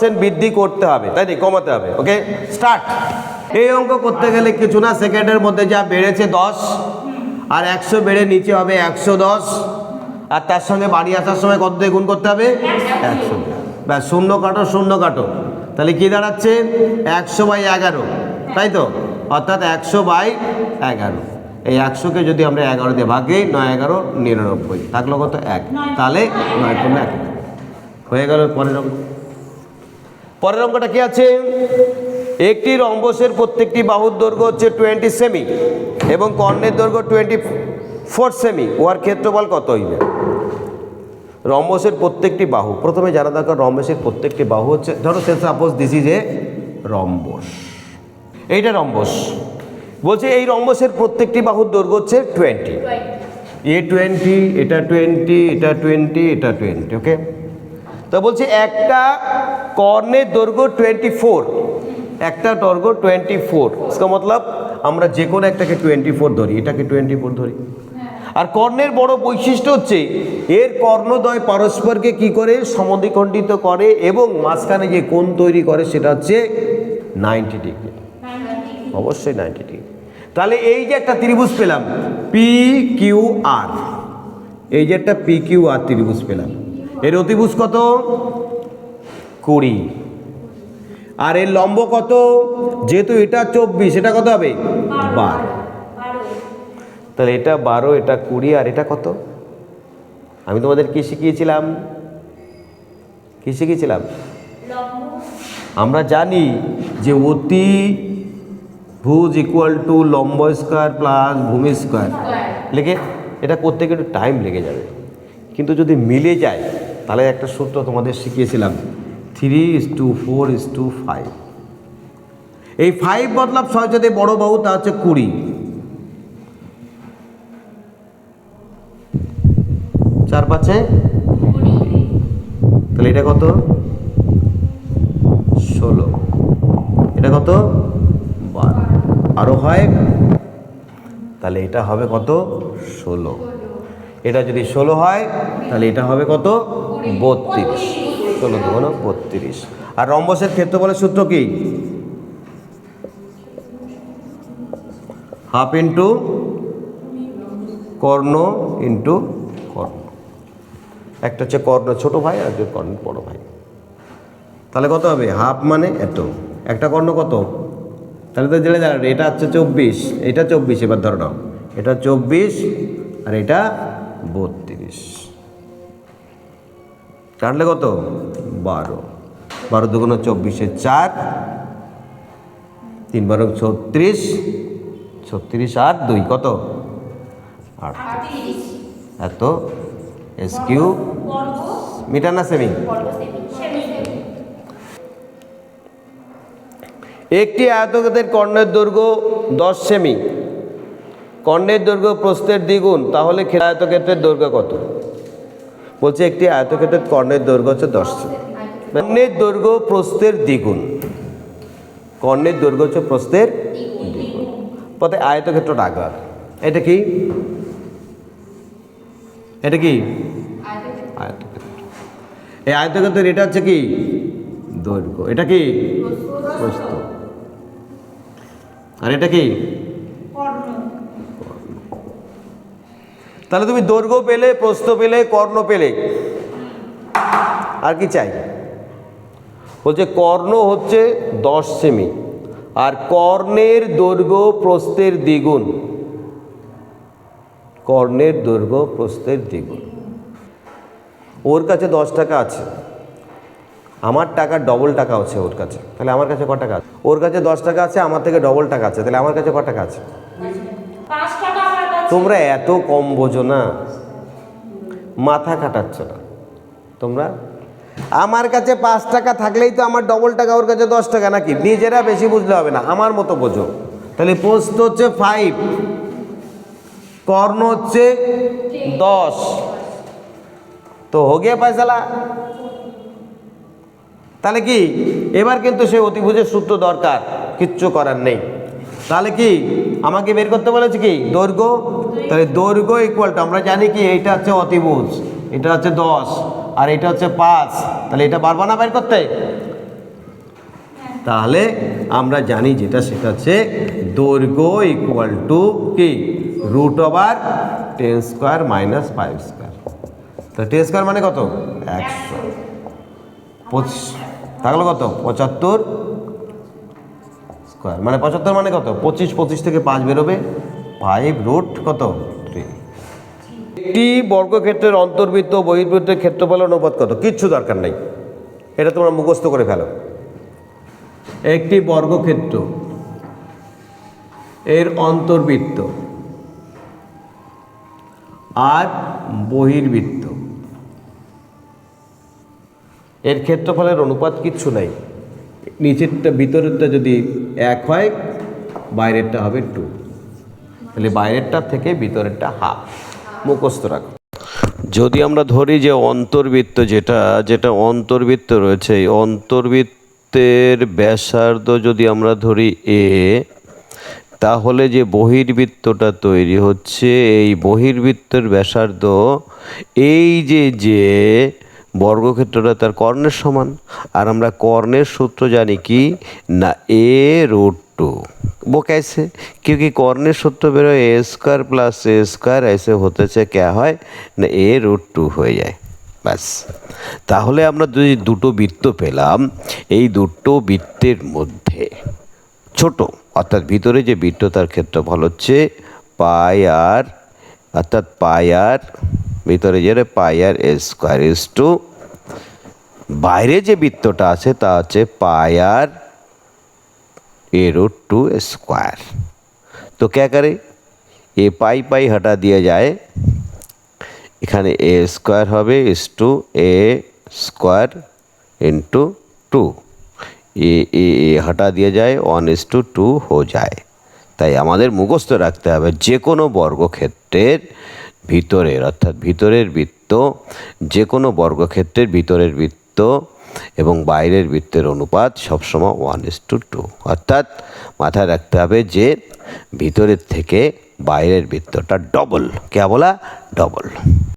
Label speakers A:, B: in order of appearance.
A: Percent বৃদ্ধি করতে হবে, তাই না? কমাতে হবে ওকে স্টার্ট এই অঙ্ক করতে গেলে কিছু না, সেকেন্ডের মধ্যে যা বেড়েছে দশ, আর একশো বেড়ে নিচে হবে একশো দশ, আর তার সঙ্গে বাড়ি আসার সময় কত দিয়ে গুণ করতে হবে? একশো। ব্যাস, শূন্য কাটো শূন্য কাটো। তাহলে কি দাঁড়াচ্ছে? একশো বাই এগারো, তাই তো? অর্থাৎ একশো বাই এগারো। এই একশোকে যদি আমরা এগারো দিয়ে ভাগে নয় এগারো, নিরানব্বই। থাকল কত এক। তাহলে নয় পূর্ণ এক। হয়ে গেল পরের অঙ্ক। পরের অঙ্কটা কি আছে? একটি রম্বসের প্রত্যেকটি বাহুর দৈর্ঘ্য হচ্ছে টোয়েন্টি সেমি এবং কর্ণের দৈর্ঘ্য টোয়েন্টি ফোর সেমি ওয়ার ক্ষেত্রফল কত হইবে? রম্বসের প্রত্যেকটি বাহু। প্রথমে জানা দরকার রম্বসের প্রত্যেকটি বাহু হচ্ছে ধরো সে suppose this is a rhombus. এইটা রম্বস। বলছে এই রম্বসের প্রত্যেকটি বাহুর দৈর্ঘ্য হচ্ছে টোয়েন্টি এ টোয়েন্টি এটা টোয়েন্টি এটা টোয়েন্টি এটা টোয়েন্টি ওকে তো বলছি একটা কর্ণের দৈর্ঘ্য টোয়েন্টি ফোর একটা দৈর্ঘ্য টোয়েন্টি ফোর মতলব আমরা যে কোনো একটাকে টোয়েন্টি ফোর ধরি, এটাকে টোয়েন্টি ফোর ধরি। আর কর্ণের বড় বৈশিষ্ট্য হচ্ছে, এর কর্ণদয় পরস্পরকে কি করে? সমধিখণ্ডিত করে এবং মাঝখানে যে কোণ তৈরি করে সেটা হচ্ছে নাইনটি ডিগ্রি। অবশ্যই নাইনটি ডিগ্রি। তাহলে এই যে একটা ত্রিভুজ পেলাম পি কিউ আর এই যে একটা পি কিউ আর ত্রিভুজ পেলাম। এর অতিভুজ কত? কুড়ি। আর এর লম্ব কত? যেহেতু এটা চব্বিশ এটা কত হবে? বারো। তাহলে এটা বারো এটা কুড়ি আর এটা কত? আমি তোমাদের কি শিখিয়েছিলাম? কি শিখিয়েছিলাম? আমরা জানি যে অতি ভুজ ইকুয়াল টু লম্ব স্কোয়ার প্লাস ভূমি স্কোয়ার লেগে এটা করতে গেলে একটু টাইম লেগে যাবে। কিন্তু যদি মিলে যায় তাহলে একটা সূত্র তোমাদের শিখিয়েছিলাম। Three is to four is to five এই ফাইভ মতলব সহজে বড় বাহু, তা হচ্ছে কুড়ি। চার পাঁচে? তাহলে এটা কত? ষোলো। এটা কত? বারো। আরও হয়? তাহলে এটা হবে কত? ষোলো। এটা যদি ষোলো হয়, তাহলে এটা হবে কত? বত্রিশ। ষোলো দুগুণ বত্রিশ। আর রম্বসের ক্ষেত্রফলের সূত্র কি? হাফ ইন্টু কর্ণ ইন্টু কর্ণ। একটা হচ্ছে কর্ণ ছোট ভাই, আর একটা কর্ণ বড় ভাই। তাহলে কত হবে? হাফ মানে এত। একটা কর্ণ কত? তাহলে তো জেনে যান এটা হচ্ছে চব্বিশ। এটা চব্বিশ, এবার ধরো এটা চব্বিশ, আর এটা বত্রিশ। কাটলে কত? বারো। বারো দুগুণ চব্বিশে চার। তিন বারো ছত্রিশ। ছত্রিশ আর দুই, কত? আটত্রিশ এত? এস কিউ মিটার না সেমি একটি আয়তক্ষেত্রের কর্ণের দৈর্ঘ্য দশ সেমি কর্ণের দৈর্ঘ্য প্রস্থের দ্বিগুণ, তাহলে আয়তক্ষেত্রের দৈর্ঘ্য কত? বলছে, একটি আয়তক্ষেত্রের কর্ণের দৈর্ঘ্য হচ্ছে দশ কর্ণের দৈর্ঘ্য প্রস্থের দ্বিগুণ। কর্ণের দৈর্ঘ্য হচ্ছে প্রস্থের দ্বিগুণ। পথে আয়তক্ষেত্রটা আগে। এটা কি? এটা কি? এই আয়তক্ষেত্রের এটা হচ্ছে কি? দৈর্ঘ্য। এটা কি? প্রস্থ। আর এটা কি? তাহলে তুমি দৈর্ঘ্য পেলে, প্রস্থ পেলে, কর্ণ পেলে। আর কি চাই? বলছে, কর্ণ হচ্ছে দশ সেমি। আর কর্ণের দৈর্ঘ্য, প্রস্থের দ্বিগুণ। কর্ণের দৈর্ঘ্য, প্রস্থের দ্বিগুণ। ওর কাছে দশ টাকা আছে। আমার টাকা ডবল টাকা আছে ওর কাছে। তাহলে আমার কাছে ক টাকা আছে? ওর কাছে দশ টাকা আছে, আমার থেকে ডবল টাকা আছে। তাহলে আমার কাছে ক টাকা আছে
B: পাঁচ টাকা আমার কাছে
A: তোমরা এত কম বোঝো না। মাথা কাটাচ্ছ না। তোমরা? আমার কাছে পাঁচ টাকা থাকলেই তো আমার ডবল টাকা, ওর কাছে দশ টাকা নাকি? নিজেরা বেশি বুঝলে হবে না, আমার মতো বোঝো। তাহলে পোস্ত হচ্ছে ফাইভ কর্ণ হচ্ছে দশ। তো হোগে পয়সালা তাহলে কি? এবার কিন্তু সে অতিভুজের সূত্র দরকার, কিচ্ছু করার নেই। তাহলে কি? আমাকে বের করতে বলেছে কি? দৈর্ঘ্য তাহলে দৈর্ঘ্য ইকুয়াল টু আমরা জানি কি এইটা হচ্ছে অতিভুজ, এটা হচ্ছে দশ, আর এটা হচ্ছে পাঁচ, তাহলে এটা পারব না বের করতে? তাহলে আমরা জানি যেটা, সেটা হচ্ছে দৈর্ঘ্য ইকুয়াল টু কি? Root over ten square minus five square তো টেন স্কোয়ার মানে কত? একশো। পঁচিশ। থাকল কত? পঁচাত্তর স্কোয়ার মানে পঁচাত্তর মানে কত? পঁচিশ পঁচিশ থেকে পাঁচ বেরোবে। ফাইভ রুট কত? থ্রি একটি বর্গক্ষেত্রের অন্তর্বৃত্ত বহির্বৃত্তের ক্ষেত্রফল অনুপাত কত? কিচ্ছু দরকার নেই। এটা তোমরা মুখস্থ করে ফেলো। একটি বর্গক্ষেত্র এর অন্তর্বৃত্ত আর বহির্বৃত্ত। এর ক্ষেত্রফলের অনুপাত কিচ্ছু নাই। নিচেরটা ভিতরেরটা যদি এক হয় বাইরেরটা হবে টু তাহলে বাইরেরটা থেকে ভিতরেরটা হাফ মুখস্থ রাখো। যদি আমরা ধরি যে অন্তর্বৃত্ত যেটা যেটা অন্তর্বৃত্ত রয়েছে, এই অন্তর্বৃত্তের ব্যাসার্ধ যদি আমরা ধরি এ, তাহলে যে বহির্বৃত্তটা তৈরি হচ্ছে, এই বহির্বৃত্তের ব্যাসার্ধ, এই যে যে বর্গক্ষেত্রটা তার কর্ণের সমান। আর আমরা কর্ণের সূত্র জানি কি? না, এ রুট टू वो कैसे क्योंकि कॉर्नर सूत्र बेरो a square plus a square ऐसे होते से क्या হয় না এ রুট টু হয়ে যায় ব্যাস তাহলে আমরা যদি দুটো বৃত্ত পেলাম এই দুটো বৃত্তের মধ্যে ছোট অর্থাৎ ভিতরে যে বৃত্ত তার ক্ষেত্রফল হচ্ছে পাই আর অর্থাৎ পাই আর ভিতরে যে পাই আর এ স্কোয়ার ইস টু বাইরে যে বৃত্তটা আছে তা হচ্ছে পাই আর ए रूट टू स्क्वायर तो क्या करें ये पाई पाई हटा दिया जाए এখানে এ স্কোয়ার হবে is two a square into two a a a হটা দিয়ে যায় ওয়ান ইস টু টু হো যায় তাই আমাদের মুখস্থ রাখতে হবে যে কোনো বর্গক্ষেত্রের ভিতরের অর্থাৎ ভিতরের বৃত্ত যে কোনো বর্গক্ষেত্রের ভিতরের বৃত্ত এবং বাইরের বৃত্তের অনুপাত সবসময় ওয়ান ইস টু টু অর্থাৎ মাথায় রাখতে হবে যে ভিতরের থেকে বাইরের বৃত্তটা ডবল কে বলা? ডবল